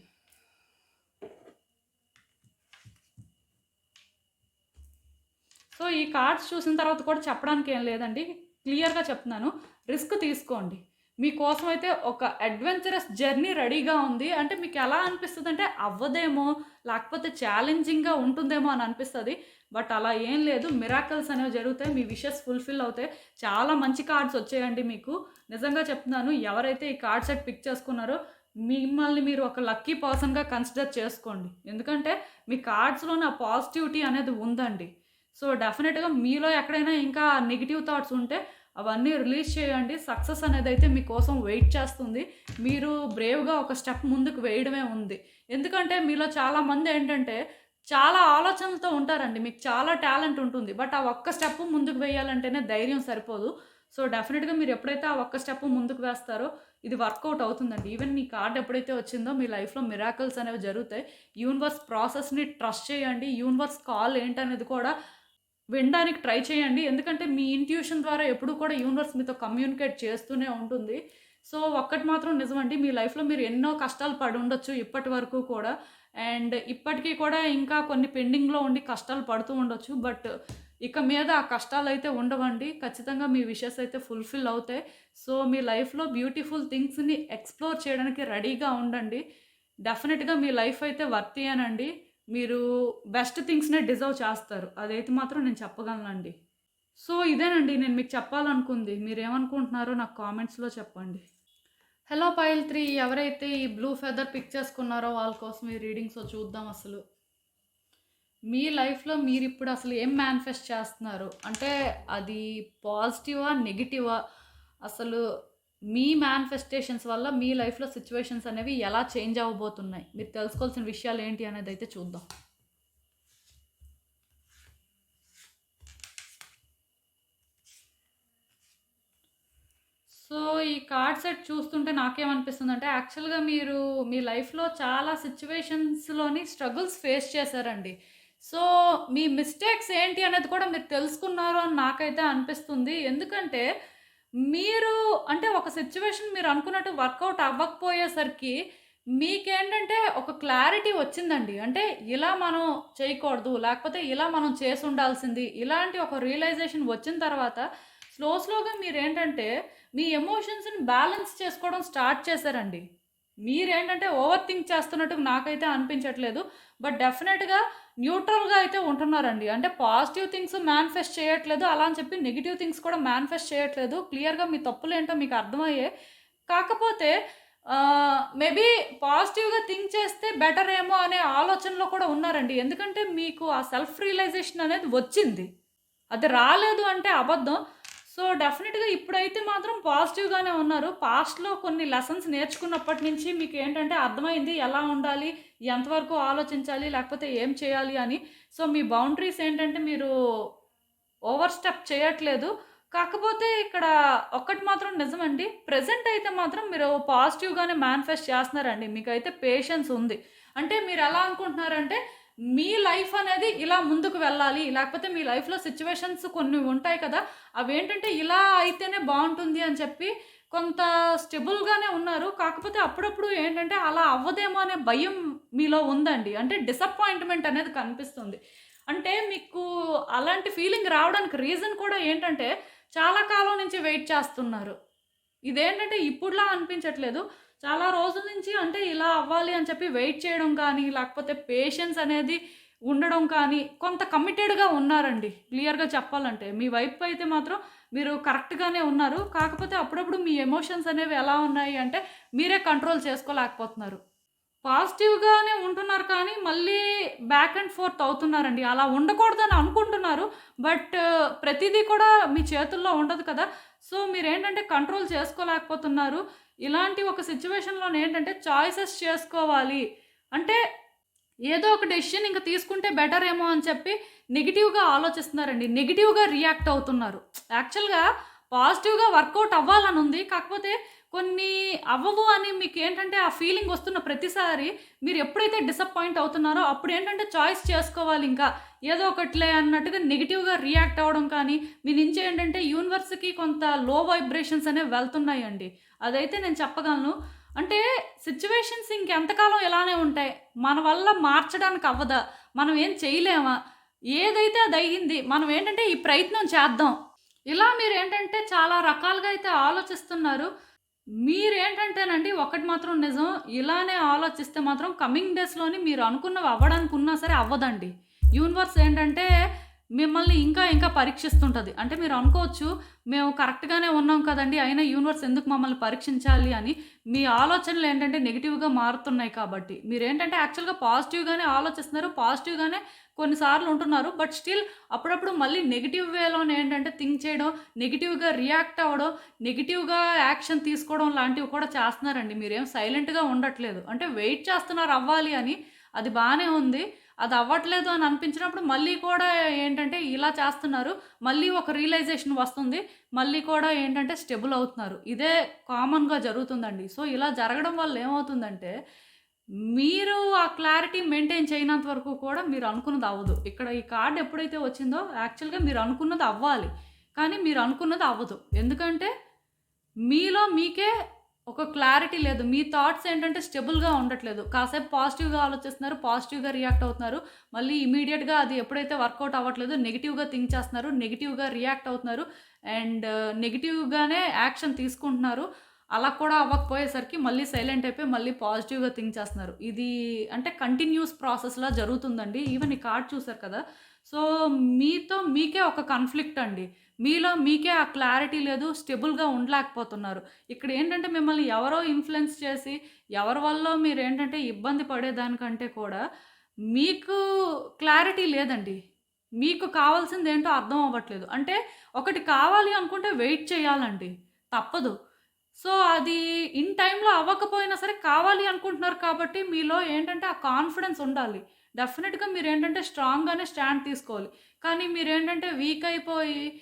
సో, ఈ కార్డ్స్ చూసిన తర్వాత కూడా చెప్పడానికి ఏం లేదండి. క్లియర్‌గా చెప్తున్నాను. రిస్క్ తీసుకోండి. మీకోసం అయితే ఒక అడ్వెంచరస్ జర్నీ రెడీగా ఉంది. అంటే మీకు ఎలా అనిపిస్తుంది అంటే అవ్వదేమో, లేకపోతే ఛాలెంజింగ్‌గా ఉంటుందేమో అని అనిపిస్తుంది బట్ అలా ఏం లేదు. మిరాకల్స్ అనేవి జరుగుతాయి. మీ విషెస్ ఫుల్‌ఫిల్ అవుతాయి. చాలా మంచి కార్డ్స్ వచ్చాయండి మీకు. నిజంగా చెప్తున్నాను. ఎవరైతే ఈ కార్డ్ సెట్ పిక్ చేసుకున్నారో మిమ్మల్ని మీరు ఒక లక్కీ పర్సన్‌గా కన్సిడర్ చేసుకోండి. ఎందుకంటే మీ కార్డ్స్‌లోని ఆ పాజిటివిటీ అనేది ఉందండి. సో, డెఫినెట్గా మీలో ఎక్కడైనా ఇంకా నెగిటివ్ థాట్స్ ఉంటే అవన్నీ రిలీజ్ చేయండి. సక్సెస్ అనేది అయితే మీకోసం వెయిట్ చేస్తుంది. మీరు బ్రేవ్‌గా ఒక స్టెప్ ముందుకు వేయడమే ఉంది. ఎందుకంటే మీలో చాలామంది ఏంటంటే చాలా ఆలోచనలతో ఉంటారండి. మీకు చాలా టాలెంట్ ఉంటుంది. బట్ ఆ ఒక్క స్టెప్ ముందుకు వేయాలంటేనే ధైర్యం సరిపోదు. సో, డెఫినెట్గా మీరు ఎప్పుడైతే ఆ ఒక్క స్టెప్ ముందుకు వేస్తారో ఇది వర్కౌట్ అవుతుందండి. ఈవెన్ మీ కార్డ్ ఎప్పుడైతే వచ్చిందో మీ లైఫ్‌లో మిరాకల్స్ అనేవి జరుగుతాయి. యూనివర్స్ ప్రాసెస్‌ని ట్రస్ట్ చేయండి. యూనివర్స్ కాల్ ఏంటనేది కూడా వినడానికి ట్రై చేయండి. ఎందుకంటే మీ ఇంట్యూషన్ ద్వారా ఎప్పుడూ కూడా యూనివర్స్ మీతో కమ్యూనికేట్ చేస్తూనే ఉంటుంది. సో, ఒక్కటి మాత్రం నిజమండి. మీ లైఫ్‌లో మీరు ఎన్నో కష్టాలు పడి ఉండొచ్చు ఇప్పటి వరకు కూడా. అండ్ ఇప్పటికీ కూడా ఇంకా కొన్ని పెండింగ్‌లో ఉండి కష్టాలు పడుతూ ఉండొచ్చు. బట్ ఇక మీద ఆ కష్టాలు అయితే ఉండవండి. ఖచ్చితంగా మీ విషెస్ అయితే ఫుల్‌ఫిల్ అవుతాయి. సో, మీ లైఫ్‌లో బ్యూటిఫుల్ థింగ్స్‌ని ఎక్స్‌ప్లోర్ చేయడానికి రెడీగా ఉండండి. డెఫినెట్గా మీ లైఫ్ అయితే వర్తీయేనండి. మీరు బెస్ట్ థింగ్స్‌నే డిజర్వ్ చేస్తారు. అదైతే మాత్రం నేను చెప్పగలనండి. సో, ఇదేనండి నేను మీకు చెప్పాలనుకుంది. మీరేమనుకుంటున్నారో నాకు కామెంట్స్‌లో చెప్పండి. హలో పైల్ త్రీ ఎవరైతే ఈ బ్లూ ఫెదర్ పిక్ చేసుకున్నారో వాళ్ళ కోసం ఈ రీడింగ్స్ చూద్దాం అసలు. మీ లైఫ్‌లో మీరిప్పుడు అసలు ఏం మేనిఫెస్ట్ చేస్తున్నారు? అంటే అది పాజిటివా? నెగిటివా అసలు మీ మేనిఫెస్టేషన్స్ వల్ల మీ లైఫ్‌లో సిచ్యువేషన్స్ అనేవి ఎలా చేంజ్ అవ్వబోతున్నాయి? మీరు తెలుసుకోవాల్సిన విషయాలు ఏంటి అనేది అయితే చూద్దాం. సో, ఈ కార్డ్ సెట్ చూస్తుంటే నాకేమనిపిస్తుందంటే యాక్చువల్‌గా మీరు మీ లైఫ్‌లో చాలా సిచ్యువేషన్స్లోని స్ట్రగుల్స్ ఫేస్ చేశారండి. సో, మీ మిస్టేక్స్ ఏంటి అనేది కూడా మీరు తెలుసుకున్నారు అని నాకైతే అనిపిస్తుంది. ఎందుకంటే మీరు అంటే ఒక సిచ్యువేషన్ మీరు అనుకున్నట్టు వర్కౌట్ అవ్వకపోయేసరికి మీకేంటంటే ఒక క్లారిటీ వచ్చిందండి. అంటే ఇలా మనం చేయకూడదు. లేకపోతే ఇలా మనం చేసి ఉండాల్సింది ఇలాంటి ఒక రియలైజేషన్ వచ్చిన తర్వాత స్లో స్లోగా మీరేంటంటే మీ ఎమోషన్స్‌ని బ్యాలెన్స్ చేసుకోవడం స్టార్ట్ చేశారండి. మీరేంటంటే ఓవర్ థింక్ చేస్తున్నట్టు నాకైతే అనిపించట్లేదు. బట్ డెఫినెట్గా న్యూట్రల్గా అయితే ఉంటున్నారండి. అంటే పాజిటివ్ థింగ్స్ మేనిఫెస్ట్ చేయట్లేదు. అలా అని చెప్పి నెగిటివ్ థింగ్స్ కూడా మేనిఫెస్ట్ చేయట్లేదు. క్లియర్గా మీ తప్పులు ఏంటో మీకు అర్థమయ్యే. కాకపోతే మేబీ పాజిటివ్గా థింక్ చేస్తే బెటర్ ఏమో అనే ఆలోచనలో కూడా ఉన్నారండి. ఎందుకంటే మీకు ఆ సెల్ఫ్ రియలైజేషన్ అనేది వచ్చింది. అది రాలేదు అంటే అబద్ధం. సో డెఫినెట్గా ఇప్పుడైతే మాత్రం పాజిటివ్గానే ఉన్నారు. పాస్ట్లో కొన్ని లెసన్స్ నేర్చుకున్నప్పటి నుంచి మీకు ఏంటంటే అర్థమైంది ఎలా ఉండాలి ఎంతవరకు ఆలోచించాలి లేకపోతే ఏం చేయాలి అని. సో మీ బౌండరీస్ ఏంటంటే మీరు ఓవర్ స్టెప్ చేయట్లేదు. కాకపోతే ఇక్కడ ఒక్కటి మాత్రం నిజమండి. ప్రజెంట్ అయితే మాత్రం మీరు పాజిటివ్గానే మేనిఫెస్ట్ చేస్తున్నారండి. మీకైతే పేషెన్స్ ఉంది. అంటే మీరు ఎలా అనుకుంటున్నారంటే మీ లైఫ్ అనేది ఇలా ముందుకు వెళ్ళాలి. లేకపోతే మీ లైఫ్లో సిచ్యువేషన్స్ కొన్ని ఉంటాయి కదా అవి ఏంటంటే ఇలా అయితేనే బాగుంటుంది అని చెప్పి కొంత స్టెబుల్గానే ఉన్నారు. కాకపోతే అప్పుడప్పుడు ఏంటంటే అలా అవ్వదేమో అనే భయం మీలో ఉందండి. అంటే డిసప్పాయింట్మెంట్ అనేది కనిపిస్తుంది. అంటే మీకు అలాంటి ఫీలింగ్ రావడానికి రీజన్ కూడా ఏంటంటే చాలా కాలం నుంచి వెయిట్ చేస్తున్నారు. ఇదేంటంటే ఇప్పుడులా అనిపించట్లేదు. చాలా రోజుల నుంచి అంటే ఇలా అవ్వాలి అని చెప్పి వెయిట్ చేయడం కానీ లేకపోతే పేషెన్స్ అనేది ఉండడం కానీ కొంత కమిటెడ్గా ఉన్నారండి. క్లియర్గా చెప్పాలంటే. మీ వైపు అయితే మాత్రం మీరు కరెక్ట్గానే ఉన్నారు. కాకపోతే అప్పుడప్పుడు మీ ఎమోషన్స్ అనేవి ఎలా ఉన్నాయి అంటే మీరే కంట్రోల్ చేసుకోలేకపోతున్నారు. పాజిటివ్గానే ఉంటున్నారు కానీ మళ్ళీ బ్యాక్ అండ్ ఫోర్త్ అవుతున్నారండి. అలా ఉండకూడదని అనుకుంటున్నారు. బట్ ప్రతిదీ కూడా మీ చేతుల్లో ఉండదు కదా. సో మీరు ఏంటంటే కంట్రోల్ చేసుకోలేకపోతున్నారు. ఇలాంటి ఒక సిచ్యువేషన్లో ఏంటంటే చాయిసెస్ చేసుకోవాలి. అంటే ఏదో ఒక డెసిషన్ ఇంకా తీసుకుంటే బెటర్ ఏమో అని చెప్పి నెగిటివ్గా ఆలోచిస్తున్నారండి. నెగిటివ్గా రియాక్ట్ అవుతున్నారు. యాక్చువల్గా పాజిటివ్గా వర్కౌట్ అవ్వాలని ఉంది. కాకపోతే కొన్ని అవ్వవు అని మీకు ఏంటంటే ఆ ఫీలింగ్ వస్తున్న ప్రతిసారి మీరు ఎప్పుడైతే డిసప్పాయింట్ అవుతున్నారో అప్పుడు ఏంటంటే చాయిస్ చేసుకోవాలి ఇంకా. ఏదో ఒకట్లే అన్నట్టుగా నెగిటివ్గా రియాక్ట్ అవ్వడం కానీ మీ నుంచి ఏంటంటే యూనివర్స్కి కొంత లో వైబ్రేషన్స్ అనేవి వెళ్తున్నాయండి. అదైతే నేను చెప్పగలను. అంటే సిచ్యువేషన్స్ ఇంకెంతకాలం ఇలానే ఉంటాయి. మన వల్ల మార్చడానికి అవ్వదా? మనం ఏం చేయలేమా? ఏదైతే అది అయ్యింది మనం ఏంటంటే ఈ ప్రయత్నం చేద్దాం. ఇలా మీరు ఏంటంటే చాలా రకాలుగా అయితే ఆలోచిస్తున్నారు. మీరేంటంటేనండి ఒకటి మాత్రం నిజం ఇలానే ఆలోచిస్తే మాత్రం కమింగ్ డేస్లోని మీరు అనుకున్నవి అవ్వడానికి ఉన్నా సరే అవ్వదండి. యూనివర్స్ ఏంటంటే మిమ్మల్ని ఇంకా ఇంకా పరీక్షిస్తుంటుంది. అంటే మీరు అనుకోవచ్చు మేము కరెక్ట్గానే ఉన్నాం కదండి అయినా యూనివర్స్ ఎందుకు మమ్మల్ని పరీక్షించాలి అని మీ ఆలోచనలు ఏంటంటే నెగిటివ్గా మారుతున్నాయి కాబట్టి. మీరు ఏంటంటే యాక్చువల్గా పాజిటివ్గానే ఆలోచిస్తున్నారు పాజిటివ్గానే కొన్నిసార్లు ఉంటున్నారు బట్ స్టిల్ అప్పుడప్పుడు మళ్ళీ నెగిటివ్ వేలోనే ఏంటంటే థింక్ చేయడం నెగిటివ్గా రియాక్ట్ అవ్వడం నెగిటివ్గా యాక్షన్ తీసుకోవడం లాంటివి కూడా చేస్తున్నారండి. మీరేం సైలెంట్గా ఉండట్లేదు. అంటే వెయిట్ చేస్తున్నారు అవ్వాలి అని అది బాగానే ఉంది. అది అవ్వట్లేదు అని అనిపించినప్పుడు మళ్ళీ కూడా ఏంటంటే ఇలా చేస్తున్నారు. మళ్ళీ ఒక రియలైజేషన్ వస్తుంది. మళ్ళీ కూడా ఏంటంటే స్టెబుల్ అవుతున్నారు. ఇదే కామన్గా జరుగుతుందండి. సో ఇలా జరగడం వల్ల ఏమవుతుందంటే మీరు ఆ క్లారిటీ మెయింటైన్ చేయనంత వరకు కూడా మీరు అనుకున్నది అవ్వదు. ఇక్కడ ఈ కార్డ్ ఎప్పుడైతే వచ్చిందో యాక్చువల్గా మీరు అనుకున్నది అవ్వాలి. కానీ మీరు అనుకున్నది అవ్వదు. ఎందుకంటే మీలో మీకే ఒక క్లారిటీ లేదు. మీ థాట్స్ ఏంటంటే స్టెబుల్గా ఉండట్లేదు. కాసేపు పాజిటివ్గా ఆలోచిస్తున్నారు పాజిటివ్గా రియాక్ట్ అవుతున్నారు. మళ్ళీ ఇమీడియట్గా అది ఎప్పుడైతే వర్కౌట్ అవ్వట్లేదు నెగిటివ్గా థింక్ చేస్తున్నారు నెగిటివ్గా రియాక్ట్ అవుతున్నారు అండ్ నెగిటివ్గానే యాక్షన్ తీసుకుంటున్నారు. అలా కూడా అవ్వకపోయేసరికి మళ్ళీ సైలెంట్ అయిపోయి మళ్ళీ పాజిటివ్గా థింక్ చేస్తున్నారు. ఇది అంటే కంటిన్యూస్ ప్రాసెస్లా జరుగుతుందండి. ఈవెన్ ఈ కార్డ్ చూసారు కదా? సో మీతో మీకే ఒక కన్ఫ్లిక్ట్ అండి. మీలో మీకే ఆ క్లారిటీ లేదు స్టెబుల్గా ఉండలేకపోతున్నారు. ఇక్కడ ఏంటంటే మిమ్మల్ని ఎవరో ఇన్ఫ్లుయెన్స్ చేసి ఎవరి వల్ల మీరు ఏంటంటే ఇబ్బంది పడేదానికంటే కూడా మీకు క్లారిటీ లేదండి. మీకు కావాల్సింది ఏంటో అర్థం అవ్వట్లేదు. అంటే ఒకటి కావాలి అనుకుంటే వెయిట్ చేయాలండి. తప్పదు. సో అది ఇన్ టైంలో అవ్వకపోయినా సరే కావాలి అనుకుంటున్నారు కాబట్టి మీలో ఏంటంటే ఆ కాన్ఫిడెన్స్ ఉండాలి. డెఫినెట్గా మీరు ఏంటంటే స్ట్రాంగ్గానే స్టాండ్ తీసుకోవాలి. కానీ మీరు ఏంటంటే వీక్ అయిపోయి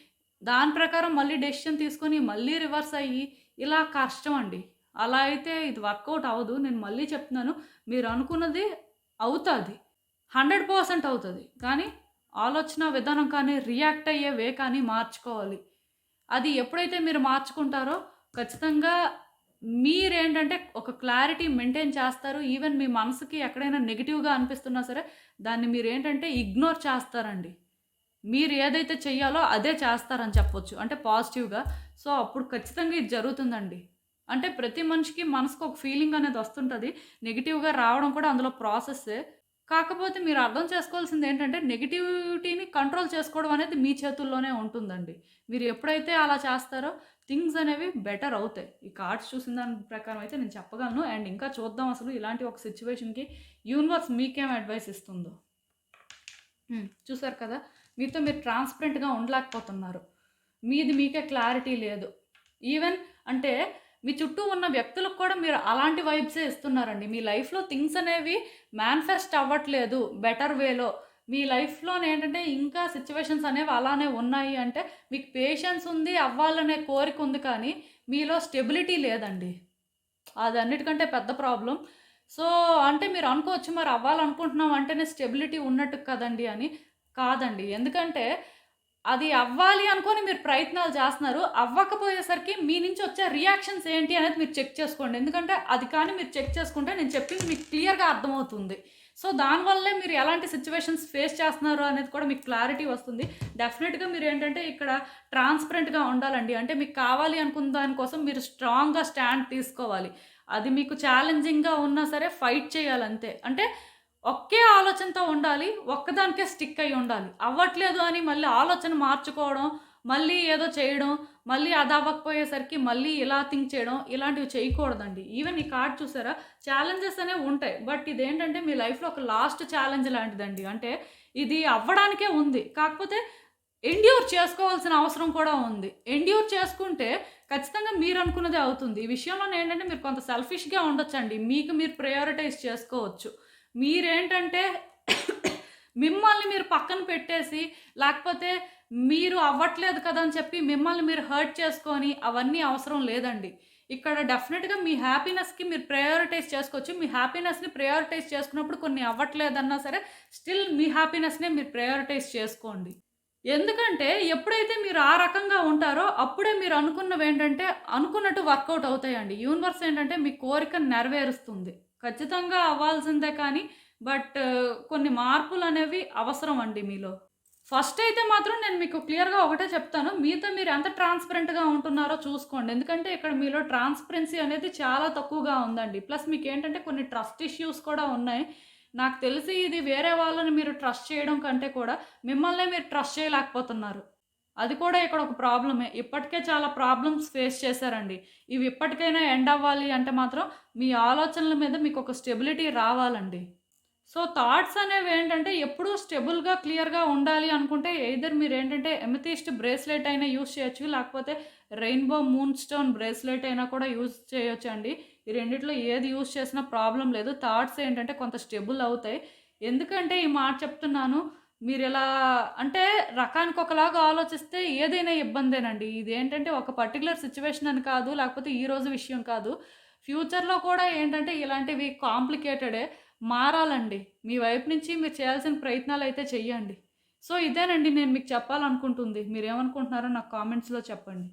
దాని ప్రకారం మళ్ళీ డెసిషన్ తీసుకొని మళ్ళీ రివర్స్ అయ్యి ఇలా కష్టం అండి. అలా అయితే ఇది వర్కౌట్ అవ్వదు. నేను మళ్ళీ చెప్తున్నాను మీరు అనుకున్నది అవుతుంది. హండ్రెడ్ పర్సెంట్ అవుతుంది. కానీ ఆలోచన విధానం కానీ రియాక్ట్ అయ్యే వే కానీ మార్చుకోవాలి. అది ఎప్పుడైతే మీరు మార్చుకుంటారో ఖచ్చితంగా మీరేంటంటే ఒక క్లారిటీ మెయింటైన్ చేస్తారు. ఈవెన్ మీ మనసుకి ఎక్కడైనా నెగిటివ్గా అనిపిస్తున్నా సరే దాన్ని మీరు ఏంటంటే ఇగ్నోర్ చేస్తారండి. మీరు ఏదైతే చెయ్యాలో అదే చేస్తారని చెప్పొచ్చు. అంటే పాజిటివ్గా. సో అప్పుడు ఖచ్చితంగా ఇది జరుగుతుందండి. అంటే ప్రతి మనిషికి మనసుకు ఒక ఫీలింగ్ అనేది వస్తుంటుంది. నెగిటివ్గా రావడం కూడా అందులో ప్రాసెస్సే. కాకపోతే మీరు అర్థం చేసుకోవాల్సింది ఏంటంటే నెగిటివిటీని కంట్రోల్ చేసుకోవడం అనేది మీ చేతుల్లోనే ఉంటుందండి. మీరు ఎప్పుడైతే అలా చేస్తారో థింగ్స్ అనేవి బెటర్ అవుతాయి. ఈ కార్డ్స్ చూసిన దాని ప్రకారం అయితే నేను చెప్పగలను. అండ్ ఇంకా చూద్దాం అసలు ఇలాంటి ఒక సిచ్యువేషన్కి యూనివర్స్ మీకేం అడ్వైస్ ఇస్తుందో. చూసారు కదా? మీతో మీరు ట్రాన్స్పరెంట్గా ఉండలేకపోతున్నారు. మీది మీకే క్లారిటీ లేదు. ఈవెన్ అంటే మీ చుట్టూ ఉన్న వ్యక్తులకు కూడా మీరు అలాంటి వైబ్సే ఇస్తున్నారండి. మీ లైఫ్లో థింగ్స్ అనేవి మేనిఫెస్ట్ అవ్వట్లేదు బెటర్ వేలో మీ లైఫ్లో ఏంటంటే ఇంకా సిచ్యువేషన్స్ అనేవి అలానే ఉన్నాయి అంటే మీకు పేషెన్స్ ఉంది అవ్వాలనే కోరిక ఉంది కానీ మీలో స్టెబిలిటీ లేదండి. అది అన్నిటికంటే పెద్ద ప్రాబ్లం సో అంటే మీరు అనుకోవచ్చు మరి అవ్వాలనుకుంటున్నాం అంటేనే స్టెబిలిటీ ఉన్నట్టు కదండి అని కాదండి. ఎందుకంటే అది అవ్వాలి అనుకొని మీరు ప్రయత్నాలు చేస్తున్నారు. అవ్వకపోయేసరికి మీ నుంచి వచ్చే రియాక్షన్స్ ఏంటి అనేది మీరు చెక్ చేసుకోండి. ఎందుకంటే అది కానీ మీరు చెక్ చేసుకుంటే నేను చెప్పింది మీకు క్లియర్గా అర్థమవుతుంది. సో దానివల్లే మీరు ఎలాంటి సిచ్యువేషన్స్ ఫేస్ చేస్తున్నారు అనేది కూడా మీకు క్లారిటీ వస్తుంది. డెఫినెట్గా మీరు ఏంటంటే ఇక్కడ ట్రాన్స్పరెంట్గా ఉండాలండి. అంటే మీకు కావాలి అనుకున్న దానికోసం మీరు స్ట్రాంగ్గా స్టాండ్ తీసుకోవాలి. అది మీకు ఛాలెంజింగ్గా ఉన్నా సరే ఫైట్ చేయాలంతే. అంటే ఒకే ఆలోచనతో ఉండాలి ఒక్కదానికే స్టిక్ అయి ఉండాలి. అవ్వట్లేదు అని మళ్ళీ ఆలోచన మార్చుకోవడం మళ్ళీ ఏదో చేయడం మళ్ళీ అది అవ్వకపోయేసరికి మళ్ళీ ఇలా థింక్ చేయడం ఇలాంటివి చేయకూడదండి. ఈవెన్ ఈ కార్డ్ చూసారా? ఛాలెంజెస్ అనేవి ఉంటాయి. బట్ ఇదేంటంటే మీ లైఫ్లో ఒక లాస్ట్ ఛాలెంజ్ లాంటిదండి. అంటే ఇది అవ్వడానికే ఉంది. కాకపోతే ఎండ్యూర్ చేసుకోవాల్సిన అవసరం కూడా ఉంది. ఎండ్యూర్ చేసుకుంటే ఖచ్చితంగా మీరు అనుకున్నదే అవుతుంది. ఈ విషయంలో ఏంటంటే మీరు కొంత సెల్ఫిష్గా ఉండొచ్చండి. మీకు మీరు ప్రయారిటైజ్ చేసుకోవచ్చు. మీరేంటంటే మిమ్మల్ని మీరు పక్కన పెట్టేసి లేకపోతే మీరు అవ్వట్లేదు కదా అని చెప్పి మిమ్మల్ని మీరు హర్ట్ చేసుకొని అవన్నీ అవసరం లేదండి. ఇక్కడ డెఫినెట్గా మీ హ్యాపీనెస్కి మీరు ప్రయారిటైజ్ చేసుకోవచ్చు. మీ హ్యాపీనెస్ని ప్రయారిటైజ్ చేసుకున్నప్పుడు కొన్ని అవ్వట్లేదన్నా సరే స్టిల్ మీ హ్యాపీనెస్నే మీరు ప్రయారిటైజ్ చేసుకోండి. ఎందుకంటే ఎప్పుడైతే మీరు ఆ రకంగా ఉంటారో అప్పుడే మీరు అనుకున్నవి ఏంటంటే అనుకున్నట్టు వర్కౌట్ అవుతాయండి. యూనివర్స్ ఏంటంటే మీ కోరిక నెరవేరుస్తుంది. ఖచ్చితంగా అవ్వాల్సిందే కానీ బట్ కొన్ని మార్పులు అనేవి అవసరం అండి మీలో. ఫస్ట్ అయితే మాత్రం నేను మీకు క్లియర్గా ఒకటే చెప్తాను. మీతో మీరు ఎంత ట్రాన్స్పరెంట్గా ఉంటున్నారో చూసుకోండి. ఎందుకంటే ఇక్కడ మీలో ట్రాన్స్పరెన్సీ అనేది చాలా తక్కువగా ఉందండి. ప్లస్ మీకు ఏంటంటే కొన్ని ట్రస్ట్ ఇష్యూస్ కూడా ఉన్నాయి. నాకు తెలిసి ఇది వేరే వాళ్ళని మీరు ట్రస్ట్ చేయడం కంటే కూడా మిమ్మల్నే మీరు ట్రస్ట్ చేయలేకపోతున్నారు. అది కూడా ఇక్కడ ఒక ప్రాబ్లమే. ఇప్పటికే చాలా ప్రాబ్లమ్స్ ఫేస్ చేశారండి. ఇవి ఇప్పటికైనా ఎండ్ అవ్వాలి అంటే మాత్రం మీ ఆలోచనల మీద మీకు ఒక స్టెబిలిటీ రావాలండి. సో థాట్స్ అనేవి ఏంటంటే ఎప్పుడూ స్టెబుల్గా క్లియర్గా ఉండాలి అనుకుంటే ఎయిదర్ మీరు ఏంటంటే ఎమతీస్ట్ బ్రేస్లెట్ అయినా యూజ్ చేయొచ్చు లేకపోతే రెయిన్బో మూన్ స్టోన్ బ్రేస్లెట్ అయినా కూడా యూజ్ చేయొచ్చు అండి ఈ రెండిట్లో ఏది యూజ్ చేసినా ప్రాబ్లం లేదు. థాట్స్ ఏంటంటే కొంత స్టెబుల్ అవుతాయి. ఎందుకంటే ఈ మాట చెప్తున్నాను మీరు ఇలా అంటే రకానికి ఒకలాగా ఆలోచిస్తే ఏదైనా ఇబ్బందేనండి. ఇది ఏంటంటే ఒక పర్టికులర్ సిచ్యువేషన్ అని కాదు లేకపోతే ఈ రోజు విషయం కాదు. ఫ్యూచర్లో కూడా ఏంటంటే ఇలాంటివి కాంప్లికేటెడే మారాలండి. మీ వైపు నుంచి మీరు చేయాల్సిన ప్రయత్నాలు అయితే చెయ్యండి. సో ఇదేనండి నేను మీకు చెప్పాలనుకుంటుంది. మీరు ఏమనుకుంటున్నారో నాకు కామెంట్స్లో చెప్పండి.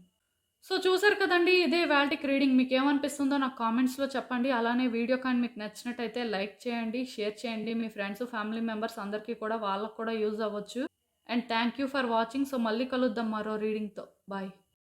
సో చూసారు కదండి ఇదే వాల్టిక్ రీడింగ్. మీకు ఏమనిపిస్తుందో నాకు కామెంట్స్లో చెప్పండి. అలానే వీడియో కానీ మీకు నచ్చినట్టయితే లైక్ చేయండి షేర్ చేయండి. మీ ఫ్రెండ్స్ ఫ్యామిలీ మెంబర్స్ అందరికీ కూడా వాళ్ళకు కూడా యూజ్ అవ్వచ్చు. And thank you for watching. So మళ్ళీ కలుద్దాం మరో రీడింగ్తో. బాయ్.